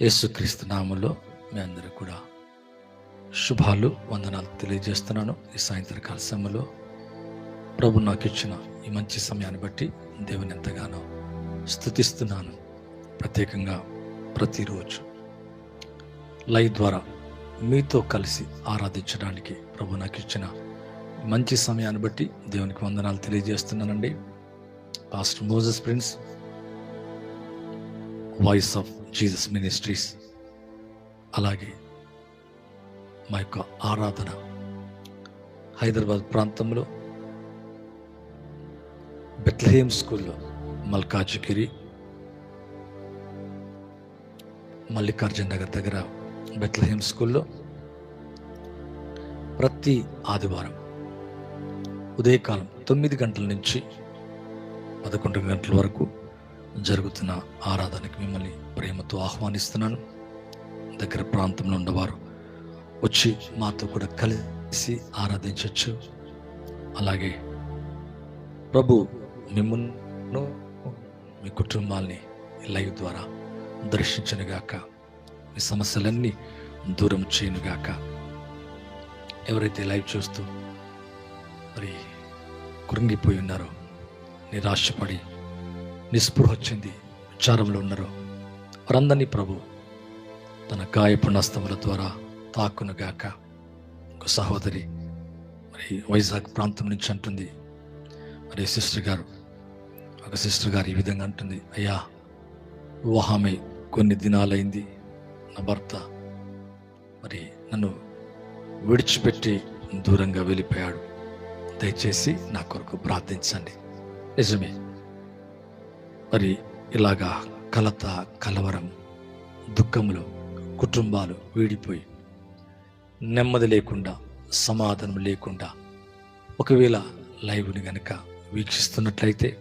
యేసుక్రీస్తు నామంలో మీ అందరూ కూడా శుభాలు వందనాలు తెలియజేస్తున్నాను. ఈ సాయంత్రకాల సమయంలో ప్రభు నాకు ఇచ్చిన ఈ మంచి సమయాన్ని బట్టి దేవుని ఎంతగానో స్థుతిస్తున్నాను. ప్రత్యేకంగా ప్రతిరోజు లైవ్ ద్వారా మీతో కలిసి ఆరాధించడానికి ప్రభు నాకు ఇచ్చిన మంచి సమయాన్ని బట్టి దేవునికి వందనాలు తెలియజేస్తున్నానండి. Pastor Moses Prince Voice of Jesus Ministries అలాగే మా యొక్క ఆరాధన హైదరాబాద్ ప్రాంతంలో బెత్లహేమ్ స్కూల్లో మల్కాజిగిరి మల్లికార్జున నగర్ దగ్గర బెత్లహేమ్ స్కూల్లో ప్రతి ఆదివారం ఉదయకాలం తొమ్మిది గంటల నుంచి పదకొండు గంటల వరకు జరుగుతున్న ఆరాధనకి మిమ్మల్ని ప్రేమతో ఆహ్వానిస్తున్నాను. దగ్గర ప్రాంతంలో ఉన్నవారు వచ్చి మాతో కూడా కలిసి ఆరాధించవచ్చు అలాగే ప్రభు మిమ్మల్ని మీ కుటుంబాల్ని లైవ్ ద్వారా దర్శించనుగాక మీ సమస్యలన్నీ దూరం చేయనుగాక ఎవరైతే లైవ్ చూస్తూ మరి కృంగిపోయి ఉన్నారో నిరాశపడి నిస్పృహ వచ్చింది విచారంలో ఉన్నారు. వారందరినీ ప్రభు తన గాయపు నస్తముల ద్వారా తాకునుగాక. ఒక సహోదరి మరి వైజాగ్ ప్రాంతం నుంచి అంటుంది మరి సిస్టర్ గారు ఒక సిస్టర్ గారు ఈ విధంగా అంటుంది అయ్యా వివాహమై కొన్ని దినాలైంది నా భర్త మరి నన్ను విడిచిపెట్టి దూరంగా వెళ్ళిపోయాడు. దయచేసి నా కొరకు ప్రార్థించండి. నిజమే. మరి ఇలాగా కలత కలవరం దుఃఖములు కుటుంబాలు వీడిపోయి నెమ్మది లేకుండా సమాధానం లేకుండా ఒకవేళ లైవ్ని గనక వీక్షిస్తున్నట్లయితే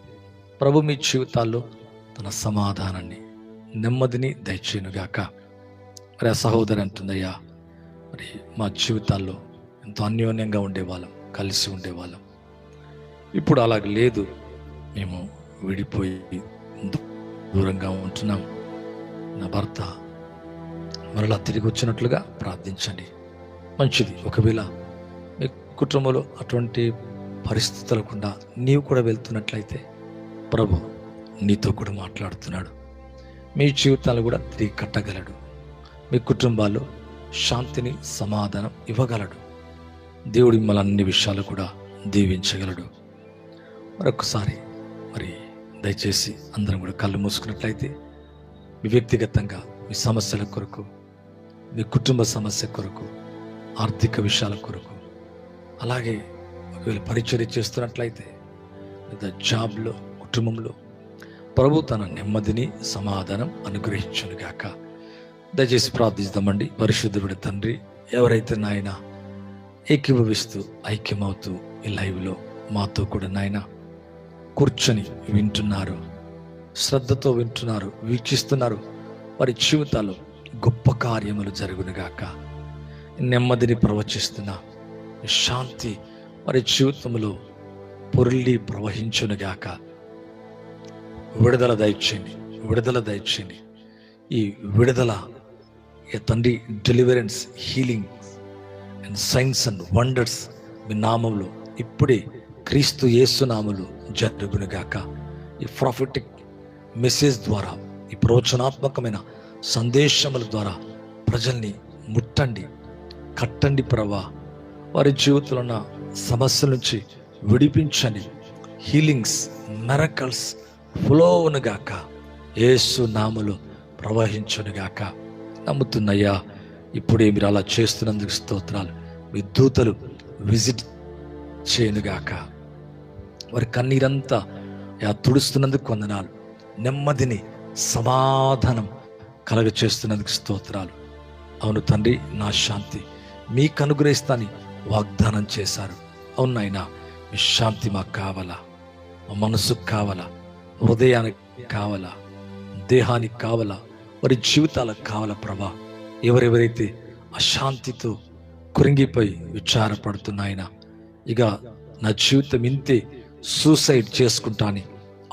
ప్రభు మీ జీవితాల్లో తన సమాధానాన్ని నెమ్మదిని దయచేయనుగాక. మరి ఆ సహోదరి అంటుందయ్యా మరి మా జీవితాల్లో ఎంతో అన్యోన్యంగా ఉండేవాళ్ళం కలిసి ఉండేవాళ్ళం. ఇప్పుడు అలాగ లేదు మేము విడిపోయి దూరంగా ఉంటున్నాం. నా భర్త మరలా తిరిగి వచ్చినట్లుగా ప్రార్థించండి. మంచిది. ఒకవేళ మీ కుటుంబంలో అటువంటి పరిస్థితులకుండా నీవు కూడా వెళ్తున్నట్లయితే ప్రభు నీతో కూడా మాట్లాడుతున్నాడు. మీ జీవితాలు కూడా తిరిగి కట్టగలడు. మీ కుటుంబాల్లో శాంతిని సమాధానం ఇవ్వగలడు. దేవుడి మిమ్మల్ని అన్ని విషయాలు కూడా దీవించగలడు. మరొకసారి మరి దయచేసి అందరం కూడా కళ్ళు మూసుకున్నట్లయితే మీ వ్యక్తిగతంగా మీ సమస్యల కొరకు మీ కుటుంబ సమస్య కొరకు ఆర్థిక విషయాల కొరకు అలాగే ఒకవేళ పరిచర్య చేస్తున్నట్లయితే లేదా జాబ్లో కుటుంబంలో ప్రభు తన నెమ్మదిని సమాధానం అనుగ్రహించునుగాక. దయచేసి ప్రార్థిస్తామండి. పరిశుద్ధుడి తండ్రి ఎవరైతే నాయన ఏకీభవిస్తూ ఐక్యమవుతూ ఈ లైవ్లో మాతో కూడా నాయన కూర్చొని వింటున్నారు శ్రద్ధతో వింటున్నారు వీక్షిస్తున్నారు. వారి జీవితాలు గొప్ప కార్యములు జరుగునుగాక. నెమ్మదిని ప్రవచిస్తున్న శాంతి వారి జీవితంలో పొర్లి ప్రవహించునుగాక. విడుదల దయచేయండి విడుదల దయచేయండి. ఈ విడుదల ఈ తండ్రి deliverance healing and signs and wonders మీ నామంలో ఇప్పుడే క్రీస్తు యేసునాములు జరుగునుగాక. ఈ ప్రాఫిటిక్ మెసేజ్ ద్వారా ఈ ప్రవచనాత్మకమైన సందేశముల ద్వారా ప్రజల్ని ముట్టండి కట్టండి ప్రభా. వారి జీవితంలో ఉన్న సమస్యల నుంచి విడిపించని హీలింగ్స్ మెరకల్స్ ఫ్లోవునుగాక యేసు నాములు ప్రవహించునుగాక. నమ్ముతున్నయ్యా ఇప్పుడే మీరు అలా చేస్తున్నందుకు స్తోత్రాలు. మీ దూతలు విజిట్ చేయనుగాక. వారి కన్నీరంతా యా తుడుస్తున్నందుకు కొందనాలు నెమ్మదిని సమాధానం కలగ చేస్తున్నందుకు స్తోత్రాలు. అవును తండ్రి నా శాంతి మీకు అనుగ్రహిస్తాని వాగ్దానం చేశారు. అవును నాయనా మీ శాంతి మాకు కావాలా? మా మనసుకు కావాలా? హృదయానికి కావాలా? దేహానికి కావాలా? వారి జీవితాలకు కావాలా ప్రభా? ఎవరెవరైతే అశాంతితో కురింగిపోయి విచారపడుతున్నాయన ఇక నా జీవితం ఇంతే సూసైడ్ చేసుకుంటాని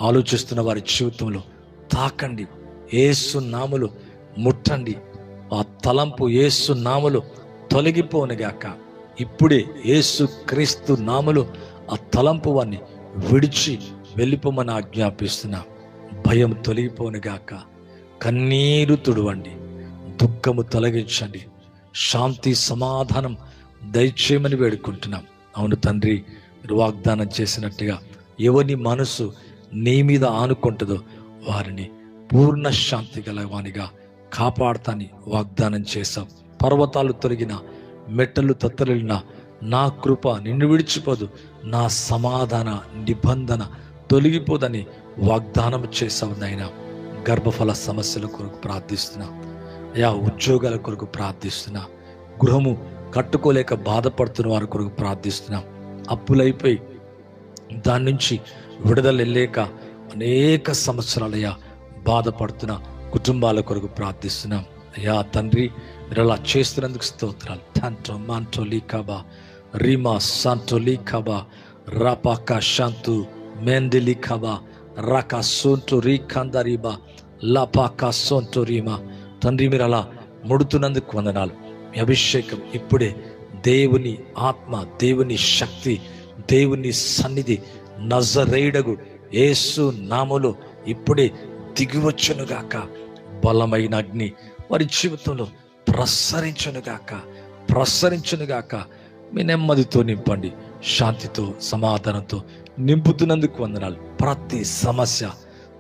ఆలోచిస్తున్న వారి జీవితంలో తాకండి. ఏసు నాములు ముట్టండి. ఆ తలంపు ఏసు నామలు తొలగిపోనుగాక ఇప్పుడే ఏసు క్రీస్తు నామలు ఆ తలంపు వారిని విడిచి వెళ్ళిపోమని ఆజ్ఞాపిస్తున్నా. భయం తొలగిపోనుగాక కన్నీరు తుడవండి. దుఃఖము తొలగించండి. శాంతి సమాధానం దయచేయమని వేడుకుంటున్నాం. అవును తండ్రి మీరు వాగ్దానం చేసినట్టుగా ఎవరి మనసు నీ మీద ఆనుకుంటుందో వారిని పూర్ణ శాంతి గలవానిగా కాపాడతాని వాగ్దానం చేశాం. పర్వతాలు తొలగిన మెట్టలు తత్తలిన నా కృప నిన్ను విడిచిపోదు నా సమాధాన నిబంధన తొలగిపోదని వాగ్దానం చేశావు నాయన. గర్భఫల సమస్యల కొరకు ప్రార్థిస్తున్నా అయా ఉద్యోగాల కొరకు ప్రార్థిస్తున్నా గృహము కట్టుకోలేక బాధపడుతున్న వారి కొరకు ప్రార్థిస్తున్నాం. అప్పులైపోయి దాని నుంచి విడుదల అనేక సంవత్సరాలయ్యా బాధపడుతున్న కుటుంబాల కొరకు ప్రార్థిస్తున్నాం. అయ్యా తండ్రి మీరు అలా చేస్తున్నందుకు స్తోత్రాలు. టాంటో మాంటో లీకాబా రీమా సాంటో లీకాబా రాపాకా శాంతు మెండిలి లీకాబా రాకా సోంటో రీకాందరీబా లాపాకా సోంటో రీమా. తండ్రి మీరు అలా ముడుతున్నందుకు వందనాలు. మీ అభిషేకం ఇప్పుడే దేవుని ఆత్మ దేవుని శక్తి దేవుని సన్నిధి నజరేడగు ఏసు నామములో ఇప్పుడే దిగివచ్చునుగాక బలమైన అగ్ని వారి జీవితంలో ప్రసరించునుగాక ప్రసరించునుగాక మీ నెమ్మదితో నింపండి. శాంతితో సమాధానంతో నింపుతున్నందుకు వందనాలు. ప్రతి సమస్య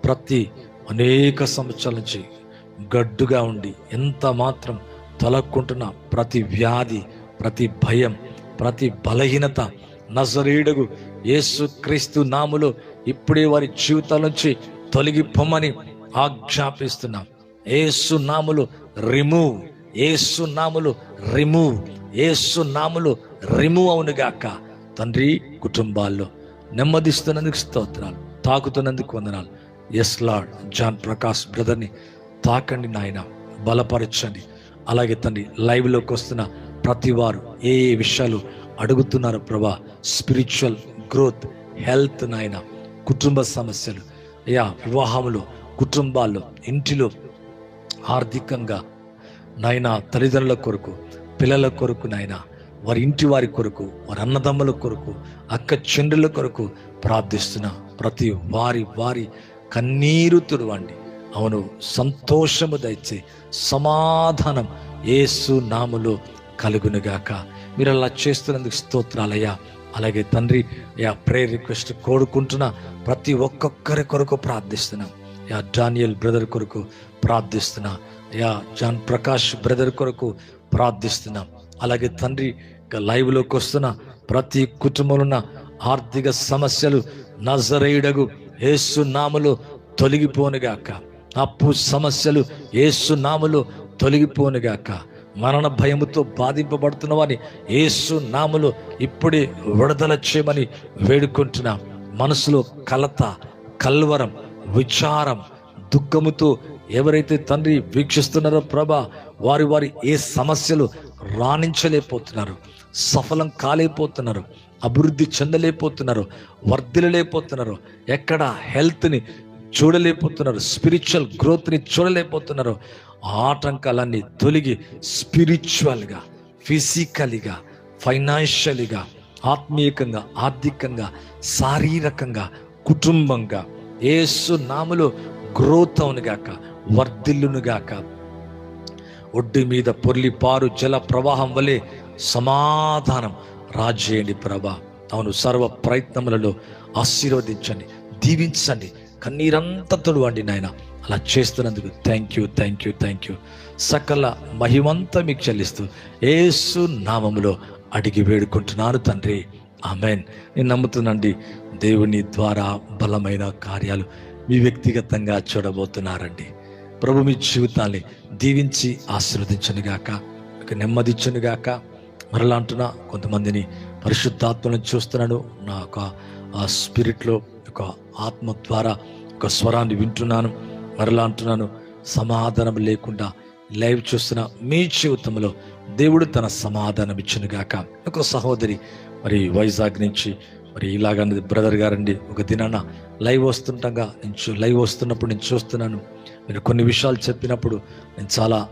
ప్రతి అనేక సంవత్సరాల నుంచి గడ్డుగా ఉండి ఎంత మాత్రం తొలక్కుంటున్న ప్రతి వ్యాధి ప్రతి భయం ప్రతి బలహీనత నజరీడుగు యేసు క్రీస్తు నాములో ఇప్పుడే వారి జీవితాల నుంచి తొలగిపోమని ఆజ్ఞాపిస్తున్నాం. ఏసు నాములు రిమూవ్ ఏసు నాములు రిమూవ్ ఏసు నాములు రిమూవ్ అవునుగాక తండ్రి కుటుంబాల్లో నెమ్మదిస్తున్నందుకు స్తోత్రాలు తాకుతున్నందుకు వందనాలు. ఎస్ లార్డ్ జాన్ ప్రకాష్ బ్రదర్ని తాకండి నాయన బలపరచండి. అలాగే తండ్రి లైవ్లోకి వస్తున్న ప్రతి వారు ఏ ఏ విషయాలు అడుగుతున్నారు ప్రభా? స్పిరిచువల్ గ్రోత్ హెల్త్ నాయన కుటుంబ సమస్యలు. యా వివాహంలో కుటుంబాల్లో ఇంటిలో ఆర్థికంగా నాయన తల్లిదండ్రుల కొరకు పిల్లల కొరకు నాయన వారి ఇంటి వారి కొరకు వారి అన్నదమ్ముల కొరకు అక్క చెండ్రుల కొరకు ప్రార్థిస్తున్న ప్రతి వారి వారి కన్నీరు తుడవండి. అవును సంతోషము దయచే సమాధానం ఏసు నాములో కలుగునుగాక. మీరు అలా చేస్తున్నందుకు స్తోత్రాలయ్యా. అలాగే తండ్రి యా ప్రేయర్ రిక్వెస్ట్ కోరుకుంటున్న ప్రతి ఒక్కొక్కరి కొరకు ప్రార్థిస్తున్నాం. యా డానియల్ బ్రదర్ కొరకు ప్రార్థిస్తున్నా. యా జాన్ ప్రకాష్ బ్రదర్ కొరకు ప్రార్థిస్తున్నాం. అలాగే తండ్రి లైవ్లోకి వస్తున్న ప్రతి కుటుంబంలో ఉన్న ఆర్థిక సమస్యలు నజరేయుడగు ఏసు నామలు తొలగిపోనుగాక. అప్పు సమస్యలు ఏసు నామలు తొలగిపోనుగాక. మరణ భయముతో బాధింపబడుతున్న వారిని యేసు నామలు ఇప్పుడే విడుదల చేయమని వేడుకుంటున్నాం మనసులో కలత కల్వరం విచారం దుఃఖముతో ఎవరైతే తండ్రి వీక్షిస్తున్నారో ప్రభ వారి వారి ఏ సమస్యలు రాణించలేకపోతున్నారు సఫలం కాలేకపోతున్నారు అభివృద్ధి చెందలేకపోతున్నారు వర్ధిలలేకపోతున్నారు ఎక్కడ హెల్త్ని చూడలేకపోతున్నారు. స్పిరిచువల్ గ్రోత్ని చూడలేకపోతున్నారు. ఆటంకాలన్నీ తొలగి స్పిరిచువల్గా ఫిజికల్గా ఫైనాన్షియల్గా ఆత్మీయకంగా ఆర్థికంగా శారీరకంగా కుటుంబంగా ఏసు నాములు గ్రోత్ అవునుగాక వర్ధిల్లునుగాక ఒడ్డు మీద పొర్లిపారు జల ప్రవాహం వలె సమాధానం రాజేయండి ప్రభా. అవును సర్వ ప్రయత్నములలో ఆశీర్వదించండి దీవించండి కన్నీరంతా తొడవండి నాయన. అలా చేస్తున్నందుకు thank you thank you thank you సకల మహిమంతా మీకు చెల్లిస్తూ ఏసు నామములో అడిగి వేడుకుంటున్నాను తండ్రి. ఆమెన్. నేను నమ్ముతున్నాండి దేవుని ద్వారా బలమైన కార్యాలు మీ వ్యక్తిగతంగా చూడబోతున్నారండి. ప్రభు మీ జీవితాన్ని దీవించి ఆశీర్వదించనుగాక ఒక నెమ్మదించనుగాక మరలా అంటున్నా కొంతమందిని పరిశుద్ధాత్మను చూస్తున్నాను. నా యొక్క ఆ స్పిరిట్లో ఒక ఆత్మ ద్వారా ఒక స్వరాన్ని వింటున్నాను మరలా అంటున్నాను సమాధానం లేకుండా లైవ్ చూస్తున్న మీ జీవితంలో దేవుడు తన సమాధానం ఇచ్చునుగాక ఒక సహోదరి మరి వైజాగ్ నుంచి మరి ఇలాగన్నది బ్రదర్ గారండి. ఒక దినాన లైవ్ వస్తుండగా నేను లైవ్ వస్తున్నప్పుడు నేను చూస్తున్నాను. మీరు కొన్ని విషయాలు చెప్పినప్పుడు నేను చాలా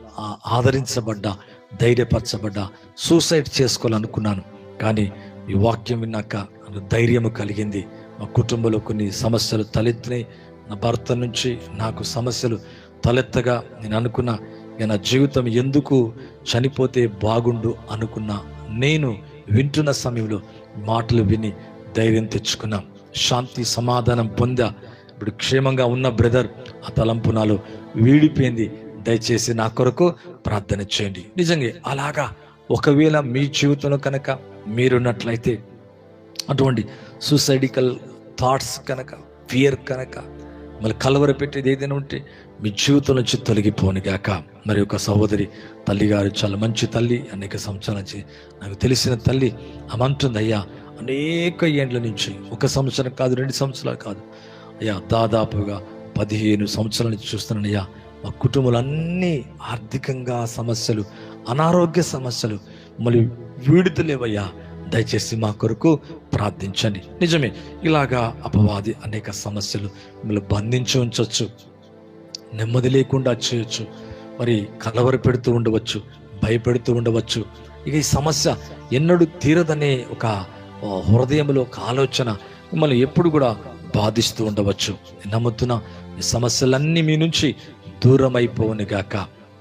ఆదరించబడ్డా ధైర్యపరచబడ్డా సూసైడ్ చేసుకోవాలనుకున్నాను. కానీ ఈ వాక్యం విన్నాక ధైర్యము కలిగింది. మా కుటుంబంలో కొన్ని సమస్యలు తలెత్తినాయి. నా భర్త నుంచి నాకు సమస్యలు తలెత్తగా నేను అనుకున్న నా జీవితం ఎందుకు చనిపోతే బాగుండు అనుకున్నా నేను వింటున్న సమయంలో మాటలు విని ధైర్యం తెచ్చుకున్నా శాంతి సమాధానం పొందా ఇప్పుడు క్షేమంగా ఉన్న బ్రదర్ ఆ తలంపు నాలో వీడిపోయింది. దయచేసి నా కొరకు ప్రార్థన చేయండి. నిజంగా అలాగా ఒకవేళ మీ జీవితంలో కనుక మీరున్నట్లయితే అటువంటి సూసైడికల్ థాట్స్ కనుక ఫియర్ కనుక మళ్ళీ కలవర పెట్టేది ఏదైనా ఉంటే మీ జీవితం నుంచి తొలగిపోను గాక. మరి ఒక సహోదరి తల్లి గారు చాలా మంచి తల్లి అనేక సంవత్సరాల నుంచి నాకు తెలిసిన తల్లి అమంటుంది అయ్యా అనేక ఏండ్ల నుంచి ఒక సంవత్సరం కాదు రెండు సంవత్సరాలు కాదు. అయ్యా దాదాపుగా పదిహేను సంవత్సరాల నుంచి చూస్తున్నాను అయ్యా. మా కుటుంబాలు అన్నీ ఆర్థికంగా సమస్యలు అనారోగ్య సమస్యలు మళ్ళీ వీడుతలేవయ్యా దయచేసి మా కొరకు ప్రార్థించండి. నిజమే ఇలాగా అపవాది అనేక సమస్యలు మిమ్మల్ని బంధించి ఉంచవచ్చు నెమ్మది లేకుండా చేయొచ్చు మరి కలవర పెడుతూ ఉండవచ్చు భయపెడుతూ ఉండవచ్చు. ఇక ఈ సమస్య ఎన్నడూ తీరదనే ఒక హృదయంలో ఒక ఆలోచన మిమ్మల్ని ఎప్పుడు కూడా బాధిస్తూ ఉండవచ్చు. నమ్ముతున్న ఈ సమస్యలన్నీ మీ నుంచి దూరం అయిపోవును గాక.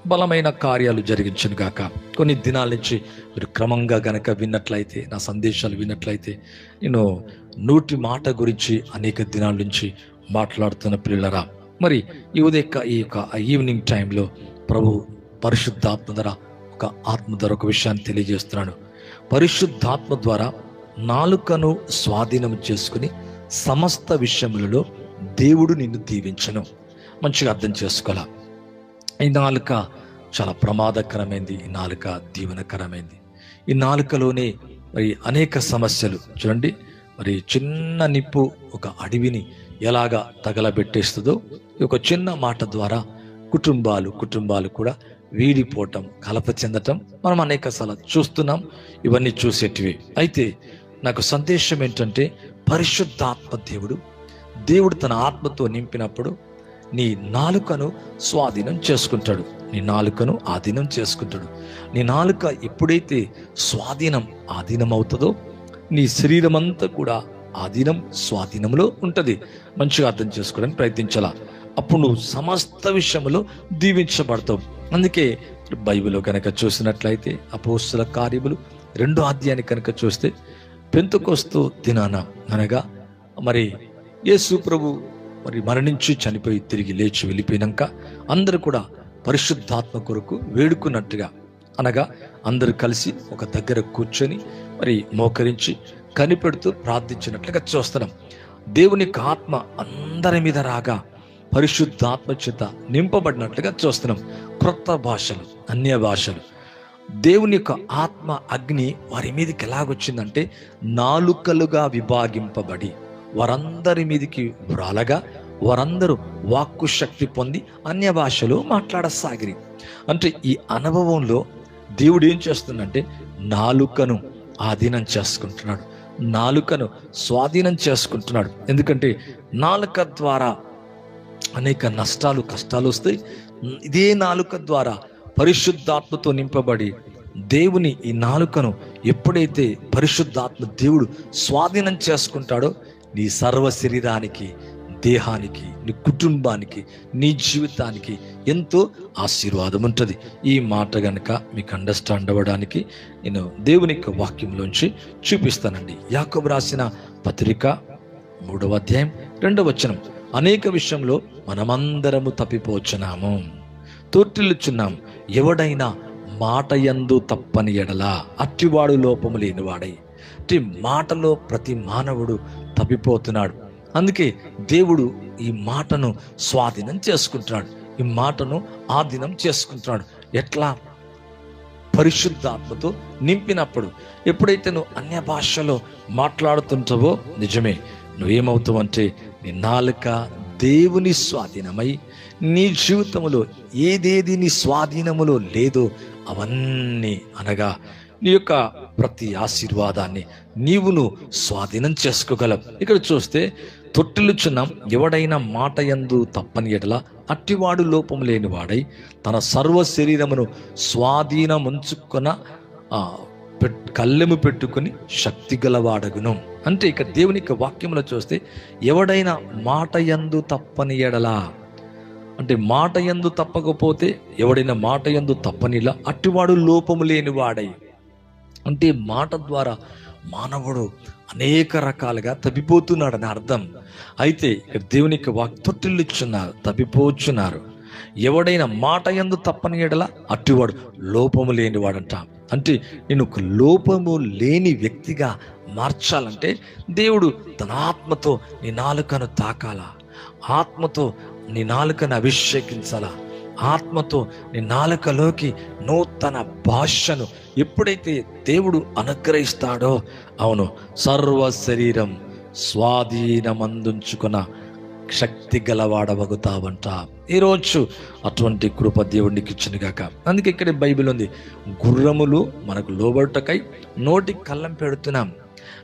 బలమైన కార్యాలు జరిగించను గాక. కొన్ని దినాల నుంచి మీరు క్రమంగా గనక విన్నట్లయితే నా సందేశాలు విన్నట్లయితే నేను నూటి మాట గురించి అనేక దినాల నుంచి మాట్లాడుతున్న పిల్లరా మరి ఈ ఉదయ ఈ యొక్క ఈవినింగ్ టైంలో ప్రభు పరిశుద్ధాత్మ ద్వారా ఒక ఆత్మ ద్వారా ఒక విషయాన్ని తెలియజేస్తున్నాడు పరిశుద్ధాత్మ ద్వారా నాలుకను స్వాధీనం చేసుకుని సమస్త విషయములలో దేవుడు నిన్ను దీవించను. మంచిగా అర్థం చేసుకోవాలా? ఈ నాలుక చాలా ప్రమాదకరమైంది ఈ నాలుక దీవనకరమైంది. ఈ నాలుకలోనే మరి అనేక సమస్యలు. చూడండి మరి చిన్న నిప్పు ఒక అడవిని ఎలాగా తగలబెట్టేస్తుందో ఈ ఒక చిన్న మాట ద్వారా కుటుంబాలు కుటుంబాలు కూడా వీడిపోవటం కలప చెందటం మనం అనేక సార్లు చూస్తున్నాం ఇవన్నీ చూసేటివి. అయితే నాకు సందేశం ఏంటంటే పరిశుద్ధాత్మ దేవుడు దేవుడు తన ఆత్మతో నింపినప్పుడు నీ నాలుకను స్వాధీనం చేసుకుంటాడు. నీ నాలుకను ఆధీనం చేసుకుంటాడు. నీ నాలుక ఎప్పుడైతే స్వాధీనం ఆధీనం అవుతుందో నీ శరీరం అంతా కూడా ఆధీనం స్వాధీనంలో ఉంటుంది. మంచిగా అర్థం చేసుకోవడానికి ప్రయత్నించాలా? అప్పుడు నువ్వు సమస్త విషయంలో దీవించబడతావు. అందుకే బైబిల్లో కనుక చూసినట్లయితే అపోస్తుల కార్యములు రెండో అధ్యాయాన్ని కనుక చూస్తే పెంతుకొస్తూ దినాన అనగా మరి యేసు ప్రభు మరి మరణించి చనిపోయి తిరిగి లేచి వెళ్ళిపోయినాక అందరూ కూడా పరిశుద్ధాత్మ కొరకు వేడుకున్నట్టుగా అనగా అందరూ కలిసి ఒక దగ్గర కూర్చొని మరి మోకరించి కనిపెడుతూ ప్రార్థించినట్లుగా చూస్తున్నాం. దేవుని యొక్క ఆత్మ అందరి మీద రాగా పరిశుద్ధాత్మ చేత నింపబడినట్లుగా చూస్తున్నాం. క్రొత్త భాషలు అన్య భాషలు. దేవుని యొక్క ఆత్మ అగ్ని వారి మీదకి ఎలాగొచ్చిందంటే నాలుకలుగా విభాగింపబడి వారందరి మీదికి వ్రాలగా వారందరూ వాక్కు శక్తి పొంది అన్య భాషలు మాట్లాడసాగిరి. అంటే ఈ అనుభవంలో దేవుడు ఏం చేస్తుందంటే నాలుకను ఆధీనం చేసుకుంటున్నాడు. నాలుకను స్వాధీనం చేసుకుంటున్నాడు. ఎందుకంటే నాలుక ద్వారా అనేక నష్టాలు కష్టాలు వస్తాయి. ఇదే నాలుక ద్వారా పరిశుద్ధాత్మతో నింపబడి దేవుని ఈ నాలుకను ఎప్పుడైతే పరిశుద్ధాత్మ దేవుడు స్వాధీనం చేసుకుంటాడో నీ సర్వ శరీరానికి దేహానికి నీ కుటుంబానికి నీ జీవితానికి ఎంతో ఆశీర్వాదం ఉంటుంది. ఈ మాట గనక మీకు అండర్స్టాండ్ అవ్వడానికి నేను దేవుని యొక్క వాక్యంలోంచి చూపిస్తానండి. యాకబ్ రాసిన పత్రిక మూడవ అధ్యాయం రెండవ వచనం. అనేక విషయంలో మనమందరము తప్పిపోచున్నాము. తొట్టిల్లుచున్నాం ఎవడైనా మాట యందు తప్పని ఎడలా అట్టివాడు లోపము లేనివాడై. అంటే మాటలో ప్రతి మానవుడు తప్పిపోతున్నాడు. అందుకే దేవుడు ఈ మాటను స్వాధీనం చేసుకుంటున్నాడు. ఈ మాటను ఆధీనం చేసుకుంటున్నాడు. ఎట్లా? పరిశుద్ధాత్మతో నింపినప్పుడు. ఎప్పుడైతే నువ్వు అన్య భాషలో మాట్లాడుతుంటావో నిజమే. నువ్వేమవుతావంటే నీ నాలుక దేవుని స్వాధీనమై నీ జీవితంలో ఏదేది నీ స్వాధీనములో లేదో అవన్నీ అనగా నీ యొక్క ప్రతి ఆశీర్వాదాన్ని నీవును స్వాధీనం చేసుకోగలం. ఇక్కడ చూస్తే తొట్టిల్లుచున్నాం ఎవడైనా మాట ఎందు తప్పని ఎడల అట్టివాడు లోపం లేని వాడై తన సర్వ శరీరమును స్వాధీనముంచుకున్న పెట్- కళ్ళెము పెట్టుకుని శక్తి గలవాడగును. అంటే ఇక్కడ దేవుని యొక్క వాక్యంలో చూస్తే ఎవడైనా మాట ఎందు తప్పని ఎడలా అంటే మాట ఎందు తప్పకపోతే ఎవడైనా మాట ఎందు తప్పనిలా అట్టివాడు లోపము లేని వాడై అంటే మాట ద్వారా మానవుడు అనేక రకాలుగా తప్పిపోతున్నాడని అర్థం. అయితే ఇక్కడ దేవుని యొక్క వాక్ తప్పిపోచున్నారు. ఎవడైనా మాట ఎందు తప్పని ఎడల అట్టివాడు లోపము లేనివాడంట. అంటే నేను ఒక లోపము లేని వ్యక్తిగా మార్చాలంటే దేవుడు తన ఆత్మతో నీ నాలుకను తాకాలా. ఆత్మతో నీ నాలుకను అభిషేకించాలా. ఆత్మతో నీ నాలుకలోకి నూతన భాషను ఎప్పుడైతే దేవుడు అనుగ్రహిస్తాడో అవును సర్వ శరీరం స్వాధీనమందుంచుకున్న శక్తి గలవాడవగుతావంట. ఈరోజు అటువంటి కృప దేవుడికి ఇచ్చిన కాక అందుకే ఇక్కడ బైబిల్ ఉంది గుర్రములు మనకు లోబడుటకై నోటి కళ్ళం పెడుతున్నాం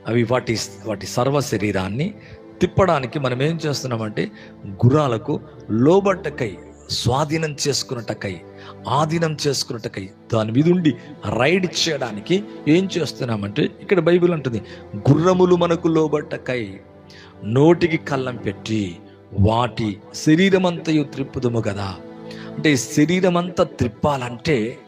అవి వాటి వాటి సర్వ శరీరాన్ని తిప్పడానికి మనం ఏం చేస్తున్నామంటే గుర్రాలకు లోబట్టకై స్వాధీనం చేసుకున్నటకై ఆధీనం చేసుకున్నటకై దాని మీద ఉండి రైడ్ చేయడానికి ఏం చేస్తున్నామంటే ఇక్కడ బైబిల్ అంటుంది గుర్రములు మనకు లోబట్టకై నోటికి కళ్ళం పెట్టి వాటి శరీరమంతయు త్రిప్పుదము కదా అంటే శరీరమంతా త్రిప్పాలంటే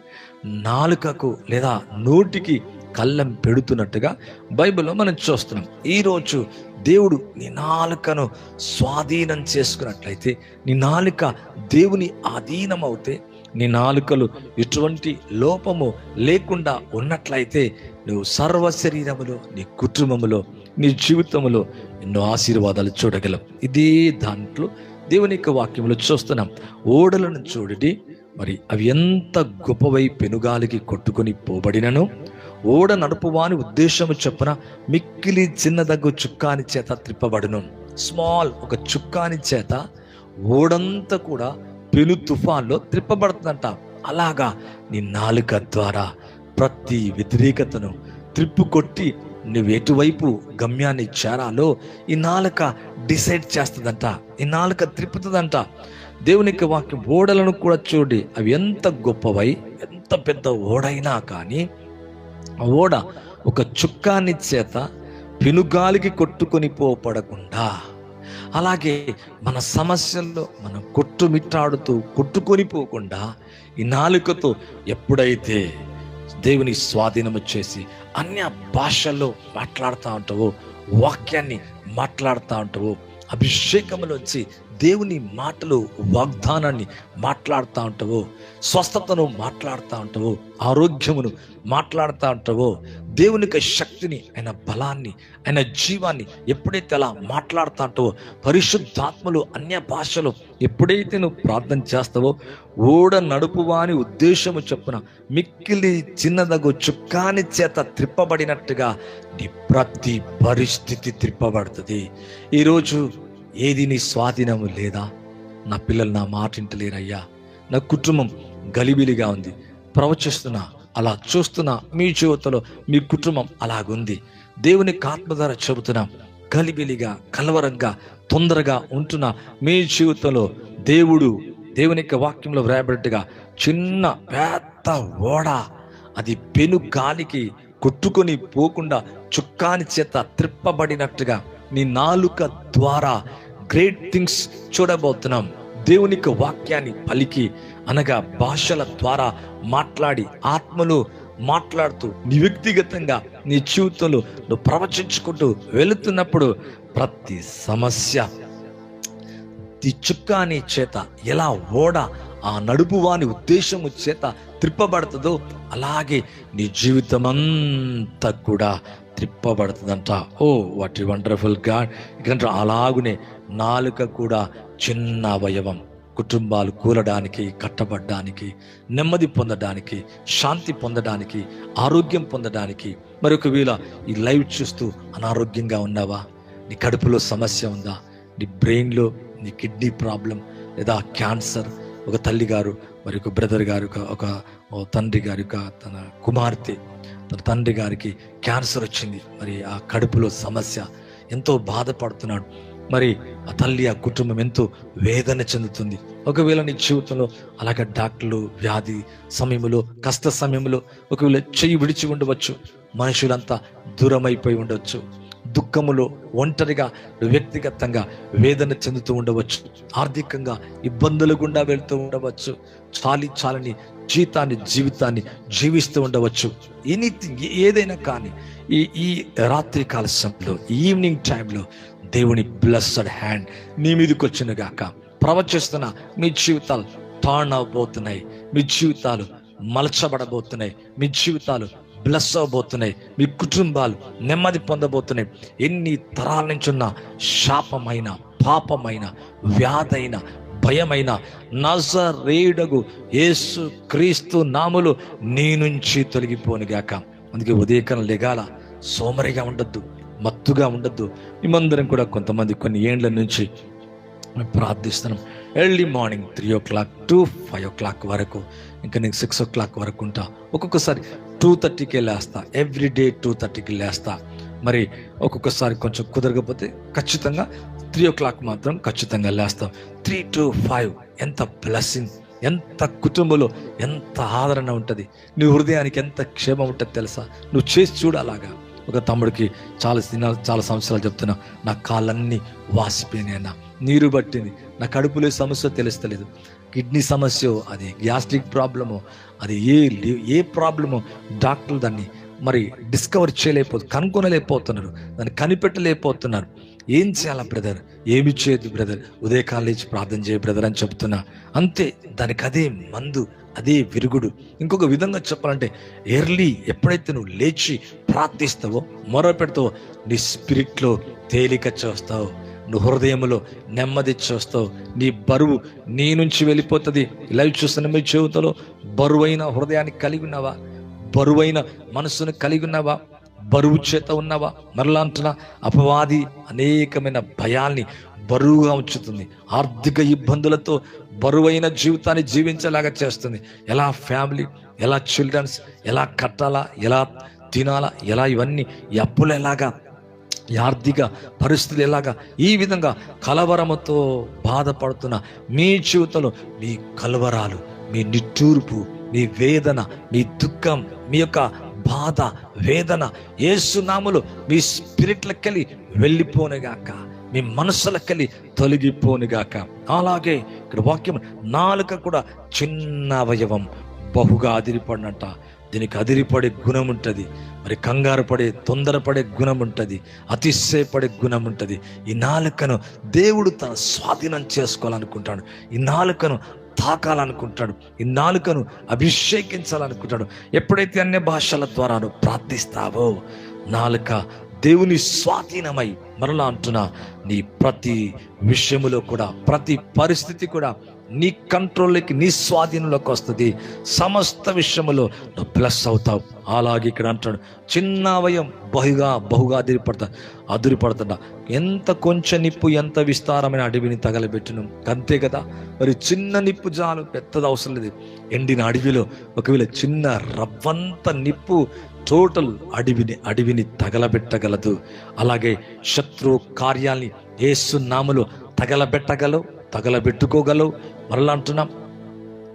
నాలుకకు లేదా నోటికి కళ్ళం పెడుతున్నట్టుగా బైబిల్లో మనం చూస్తున్నాం. ఈరోజు దేవుడు నీ నాలుకను స్వాధీనం చేసుకున్నట్లయితే నీ నాలుక దేవుని ఆధీనం అవుతే నీ నాలుకలు ఎటువంటి లోపము లేకుండా ఉన్నట్లయితే నువ్వు సర్వ శరీరములో నీ కుటుంబములో నీ జీవితంలో ఎన్నో ఆశీర్వాదాలు చూడగలవు. ఇదే దాంట్లో దేవుని యొక్క వాక్యంలో చూస్తున్నాం. ఓడలను చూడడి మరి అవి ఎంత గొప్పవై పెనుగాలికి కొట్టుకొని పోబడినను? ఓడ నడుపువాని ఉద్దేశము చొప్పున మిక్కిలి చిన్నదగ్గు చుక్కాని చేత త్రిప్పబడును. స్మాల్ ఒక చుక్కాని చేత ఓడంతా కూడా పెను తుఫాన్లో త్రిప్పబడుతుందంట. అలాగా నీ నాలుక ద్వారా ప్రతి వ్యతిరేకతను త్రిప్పు కొట్టి నువ్వు ఎటువైపు గమ్యాన్ని చేరాలో ఈ నాలుక డిసైడ్ చేస్తుందంట. ఈ నాలుక త్రిప్పుతుందంట. దేవుని యొక్క వాక్యం ఓడలను కూడా చూడి అవి ఎంత గొప్పవై ఎంత పెద్ద ఓడైనా కానీ ఓడ ఒక చుక్కాని చేత పెనుగాలికి కొట్టుకొని పోపడకుండా అలాగే మన సమస్యల్లో మనం కొట్టుమిట్టాడుతూ కొట్టుకొని పోకుండా ఈ నాలుకతో ఎప్పుడైతే దేవుని స్వాధీనము చేసి అన్య భాషల్లో మాట్లాడుతూ ఉంటావో వాక్యాన్ని మాట్లాడుతూ ఉంటావో అభిషేకములోంచి దేవుని మాటలు వాగ్దానాన్ని మాట్లాడుతూ ఉంటావో స్వస్థతను మాట్లాడుతూ ఉంటావో ఆరోగ్యమును మాట్లాడుతూ ఉంటావో దేవునికి శక్తిని ఆయన బలాన్ని ఆయన జీవాన్ని ఎప్పుడైతే అలా మాట్లాడుతూ ఉంటావో పరిశుద్ధాత్మలు అన్య భాషలు ఎప్పుడైతే నువ్వు ప్రార్థన చేస్తావో ఓడ నడుపువాని ఉద్దేశము చొప్పున మిక్కిలి చిన్నదగు చుక్కాని చేత త్రిప్పబడినట్టుగా నీ ప్రతి పరిస్థితి త్రిప్పబడుతుంది. ఈరోజు ఏది నీ స్వాధీనము లేదా? నా పిల్లలు నా మాట ఇంటలేరయ్యా నా కుటుంబం గలిబిలిగా ఉంది. ప్రవచిస్తున్నా అలా చూస్తున్నా మీ జీవితంలో మీ కుటుంబం అలాగుంది. దేవుని ఆత్మ ద్వారా చెబుతున్నా గలిబిలిగా కలవరంగా తొందరగా ఉంటున్న మీ జీవితంలో దేవుడు దేవుని యొక్క వాక్యంలో వ్రాయబడ్డగా చిన్న పెద్ద ఓడ అది పెను గాలికి కొట్టుకొని పోకుండా చుక్కాని చేత త్రిప్పబడినట్టుగా నీ నాలుక ద్వారా గ్రేట్ థింగ్స్ చూడబోతున్నాం. దేవుని వాక్యాన్ని పలికి అనగా భాషల ద్వారా మాట్లాడి ఆత్మలు మాట్లాడుతూ నీ వ్యక్తిగతంగా నీ జీవితంలో నువ్వు ప్రవచించుకుంటూ వెళుతున్నప్పుడు ప్రతి సమస్య ఈ చుక్కాని చేత ఎలా ఓడ ఆ నడుపువాని ఉద్దేశము చేత త్రిప్పబడుతుందో అలాగే నీ జీవితం అంతా కూడా త్రిప్పబడుతుందంట. Oh what wonderful God. ఇక్కడ అలాగునే నాలుక కూడా చిన్న అవయవం. కుటుంబాలు కూలడానికి కట్టబడ్డానికి నెమ్మది పొందడానికి శాంతి పొందడానికి ఆరోగ్యం పొందడానికి. మరి ఒకవేళ ఈ లైవ్ చూస్తూ అనారోగ్యంగా ఉన్నావా? నీ కడుపులో సమస్య ఉందా? నీ బ్రెయిన్లో నీ కిడ్నీ ప్రాబ్లం లేదా క్యాన్సర్? ఒక తల్లి గారు మరి ఒక బ్రదర్ గారు ఒక ఒక తండ్రి గారి తన కుమార్తె తన తండ్రి గారికి క్యాన్సర్ వచ్చింది. మరి ఆ కడుపులో సమస్య ఎంతో బాధపడుతున్నాడు. మరి ఆ తల్లి ఆ కుటుంబం ఎంతో వేదన చెందుతుంది. ఒకవేళ నీ జీవితంలో అలాగే డాక్టర్లు వ్యాధి సమయంలో కష్ట సమయంలో ఒకవేళ చెయ్యి విడిచి ఉండవచ్చు మనుషులంతా దూరం అయిపోయి ఉండవచ్చు దుఃఖములో ఒంటరిగా వ్యక్తిగతంగా వేదన చెందుతూ ఉండవచ్చు. ఆర్థికంగా ఇబ్బందులు గుండా వెళ్తూ ఉండవచ్చు. చాలి చాలని జీతాన్ని జీవితాన్ని జీవిస్తూ ఉండవచ్చు. ఎనీథింగ్ ఏదైనా కానీ ఈ ఈ రాత్రి కాల సమయంలో ఈవినింగ్ టైంలో దేవుని బ్లస్సడ్ హ్యాండ్ నీ మీదకి వచ్చిన గాక ప్రవచిస్తున్న మీ జీవితాలు టర్న్ అవబోతున్నాయి మీ జీవితాలు మలచబడబోతున్నాయి. మీ జీవితాలు బ్లెస్ అవబోతున్నాయి మీ కుటుంబాలు నెమ్మది పొందబోతున్నాయి. ఎన్ని తరాల నుంచి ఉన్న శాపమైన పాపమైన వ్యాధైన భయమైన నజరేడగు యేసు క్రీస్తు నాములు నీ నుంచి తొలగిపోనుగాక అందుకే ఉదయకాలం లెగాల సోమరిగా ఉండొద్దు మత్తుగా ఉండొద్దు. మేమందరం కూడా కొంతమంది కొన్ని ఏండ్ల నుంచి మేము ప్రార్థిస్తున్నాం. Early morning three o'clock to five o'clock వరకు ఇంకా నేను సిక్స్ ఓ క్లాక్ వరకు ఉంటా. ఒక్కొక్కసారి టూ థర్టీకే లేస్తా. ఎవ్రీ డే టూ థర్టీకి లేస్తా. మరి ఒక్కొక్కసారి కొంచెం కుదరకపోతే ఖచ్చితంగా త్రీ ఓ క్లాక్ మాత్రం ఖచ్చితంగా లేస్తాం. త్రీ టు ఫైవ్ ఎంత బ్లెస్సింగ్ ఎంత కుటుంబంలో ఎంత ఆదరణ ఉంటుంది. నీ హృదయానికి ఎంత క్షేమం ఉంటుంది తెలుసా? నువ్వు చేసి చూడు అలాగా ఒక తమ్ముడికి చాలా దినాలు చాలా సంవత్సరాలు చెప్తున్నా నా కాళ్ళన్నీ వాసిపోయినాయన్నా నీరు పట్టింది. నా కడుపులో సమస్య తెలుస్తలేదు. కిడ్నీ సమస్య అది గ్యాస్ట్రిక్ ప్రాబ్లము అది ఏ ఏ ప్రాబ్లము డాక్టర్లు దాన్ని మరి డిస్కవర్ చేయలేకపోతు కనుక్కొనలేకపోతున్నారు. దాన్ని కనిపెట్టలేకపోతున్నారు. ఏం చేయాలా బ్రదర్? ఏమి చేయదు బ్రదర్? ఉదయకాలం లేచి ప్రార్థన చేయ బ్రదర్ అని చెప్తున్నా. అంతే దానికి అదే మందు అదే విరుగుడు. ఇంకొక విధంగా చెప్పాలంటే ఎర్లీ ఎప్పుడైతే నువ్వు లేచి ప్రార్థిస్తావో మొర పెడతావో నీ స్పిరిట్లో తేలిక చేస్తావు. నువ్వు హృదయంలో నెమ్మది చూస్తావు. నీ బరువు నీ నుంచి వెళ్ళిపోతుంది. లైవ్ చూస్తున్న మీ జీవితంలో బరువైన హృదయాన్ని కలిగి ఉన్నావా? బరువైన మనసును కలిగి ఉన్నావా? బరువు చేత ఉన్నావా? మరలా అంటున్నా అపవాది అనేకమైన భయాల్ని బరువుగా ఉంచుతుంది. ఆర్థిక ఇబ్బందులతో బరువైన జీవితాన్ని జీవించేలాగా చేస్తుంది. ఎలా ఫ్యామిలీ ఎలా చిల్డ్రన్స్ ఎలా కట్టాలా ఎలా తినాలా ఎలా ఇవన్నీ ఈ అప్పులు ఎలాగా ఈ ఆర్థిక పరిస్థితులు ఎలాగా? ఈ విధంగా కలవరముతో బాధపడుతున్న మీ జీవితంలో మీ కలవరాలు మీ నిట్టూర్పు మీ వేదన మీ దుఃఖం మీ యొక్క బాధ వేదన ఏసునాములు మీ స్పిరిట్లకెళ్ళి వెళ్ళిపోనుగాక మీ మనసులకెళ్ళి తొలగిపోనుగాక. అలాగే ఇక్కడ వాక్యం నాలుక కూడా చిన్న అవయవం బహుగా అదిరిపడినట్ట దీనికి అదిరిపడే గుణం ఉంటుంది. మరి కంగారు పడే తొందరపడే గుణం ఉంటుంది. అతిశయపడే గుణం ఉంటుంది. ఈ నాలుకను దేవుడు తన స్వాధీనం చేసుకోవాలనుకుంటాడు. ఈ నాలుకను తాకాలనుకుంటాడు. ఈ నాలుకను అభిషేకించాలనుకుంటాడు. ఎప్పుడైతే అన్య భాషల ద్వారా ప్రార్థిస్తావో నాలుక దేవుని స్వాధీనమై మరలా అంటున్నా నీ ప్రతి విషయములో కూడా ప్రతి పరిస్థితి కూడా నీ కంట్రోల్లోకి నీ స్వాధీనంలోకి వస్తుంది. సమస్త విషయంలో నువ్వు ప్లస్ అవుతావు. అలాగే ఇక్కడ అంటాడు చిన్న వయం బహుగా బహుగా అదిరిపడతా అదిరిపడుతుందా ఎంత కొంచెం నిప్పు ఎంత విస్తారమైన అడవిని తగలబెట్టును. అంతే కదా మరి చిన్న నిప్పు జాలు పెద్దది అవసరం లేదు. ఎండిన అడవిలో ఒకవేళ చిన్న రవ్వంత నిప్పు టోటల్ అడవిని అడవిని తగలబెట్టగలదు. అలాగే శత్రు కార్యాల్ని ఏసు నామలో తగలబెట్టగలవు తగలబెట్టుకోగలవు మరలా అంటున్నాం.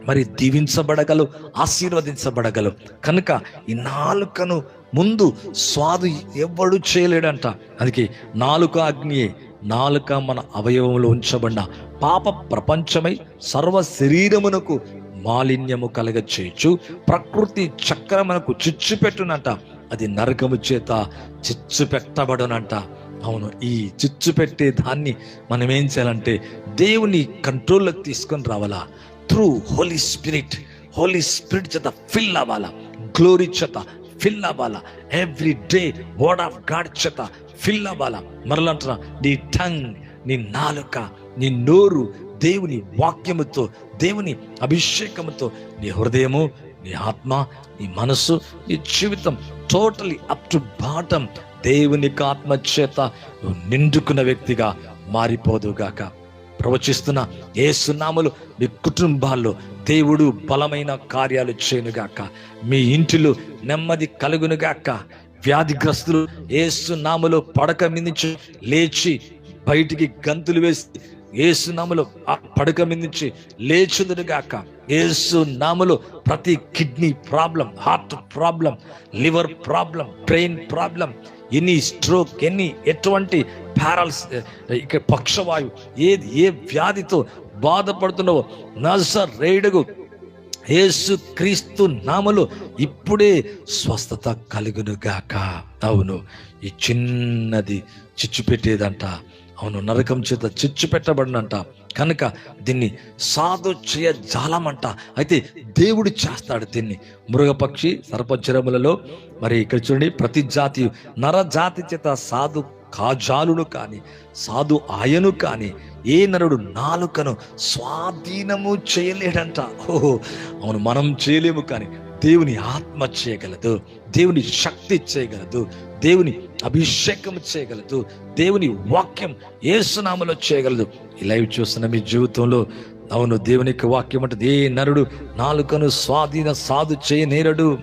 మరి దీవించబడగలవు ఆశీర్వదించబడగలవు. కనుక ఈ నాలుకను ముందు స్వాదు ఎవ్వడు చేయలేడంట. అందుకే నాలుక అగ్నియే నాలుక మన అవయవంలో ఉంచబడిన పాప ప్రపంచమై సర్వ శరీరమునకు మాలిన్యము కలగ చేయొచ్చు ప్రకృతి చక్రమునకు చిచ్చు పెట్టునంట అది నరకము చేత చిచ్చు పెట్టబడునంట అవును ఈ చిచ్చు పెట్టే దాన్ని మనం ఏం చేయాలంటే దేవుని కంట్రోల్లోకి తీసుకొని రావాలా. Through Holy Spirit Holy Spirit చేత ఫిల్ అవ్వాలా. గ్లోరీ చేత ఫిల్ అవ్వాలా. Every day word of God చేత ఫిల్ అవ్వాలా. మరలంటున్నా నీ టంగ్ నీ నాలుక నీ నోరు దేవుని వాక్యముతో దేవుని అభిషేకముతో నీ హృదయము నీ ఆత్మ నీ మనస్సు నీ జీవితం టోటలీ అప్ టు బాటం దేవుని ఆత్మ చేత నువ్వు నిండుకున్న వ్యక్తిగా మారిపోదుగాక ప్రవచిస్తున్న ఏ సున్నాములు మీ కుటుంబాల్లో దేవుడు బలమైన కార్యాలు చేయనుగాక మీ ఇంటిలో నెమ్మది కలుగునుగాక వ్యాధిగ్రస్తులు ఏసునామలో పడక మించి లేచి బయటికి గంతులు వేసి ఏసునామలో ఆ పడక మీద నుంచి ఏసు నామలో ప్రతి kidney problem heart problem liver problem brain problem any stroke ఎన్ని ఎటువంటి ప్యారల్స్ ఇక పక్షవాయు ఏది ఏ వ్యాధితో బాధపడుతున్నావో నజ రేడుగు యేసు క్రీస్తు నామలు ఇప్పుడే స్వస్థత కలుగునుగాక. అవును ఈ చిన్నది చిచ్చు పెట్టేదంట అవును నరకం చేత చిచ్చు పెట్టబడినంట కనుక దీన్ని సాధు చేయ జాలమంట. అయితే దేవుడు చేస్తాడు దీన్ని. మృగపక్షి సర్పచరములలో మరి ఇక్కడ చూడండి ప్రతి జాతి నరజాతి చేత సాధు కాజాలును కానీ సాధు ఆయను కానీ ఏ నరుడు నాలుకను స్వాధీనము చేయలేడంట. ఓహో అవును మనం చేయలేము కానీ దేవుని ఆత్మ చేయగలదు. దేవుని శక్తి చేయగలదు. దేవుని అభిషేకం చేయగలదు. దేవుని వాక్యం ఏసునామలో చేయగలదు. ఈ లైవ్ చూస్తున్న మీ జీవితంలో అవును దేవుని యొక్క వాక్యం అంటే ఏ నరుడు నాలుకను స్వాధీన సాధు చేయనేరడు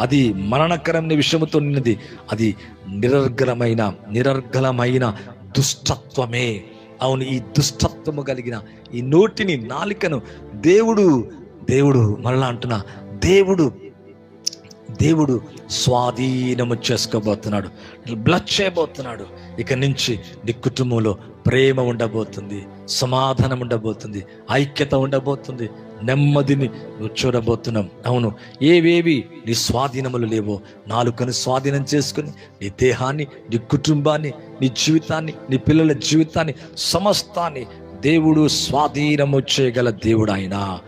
అది మరణకరమైన విషయముతో నిన్నది అది నిరర్గలమైన నిరర్గలమైన దుష్టత్వమే. అవును ఈ దుష్టత్వము కలిగిన ఈ నోటిని నాలికను దేవుడు దేవుడు మరలా అంటున్నా దేవుడు దేవుడు స్వాధీనము చేసుకోబోతున్నాడు బ్లడ్ చేయబోతున్నాడు. ఇక నుంచి నీ కుటుంబంలో ప్రేమ ఉండబోతుంది సమాధానం ఉండబోతుంది ఐక్యత ఉండబోతుంది నెమ్మదిని నువ్వు చూడబోతున్నాం. అవును ఏవేవి నీ స్వాధీనములు లేవో నాలుకను స్వాధీనం చేసుకుని నీ దేహాన్ని నీ కుటుంబాన్ని నీ జీవితాన్ని నీ పిల్లల జీవితాన్ని సమస్తాన్ని దేవుడు స్వాధీనము చేయగల దేవుడు ఆయన.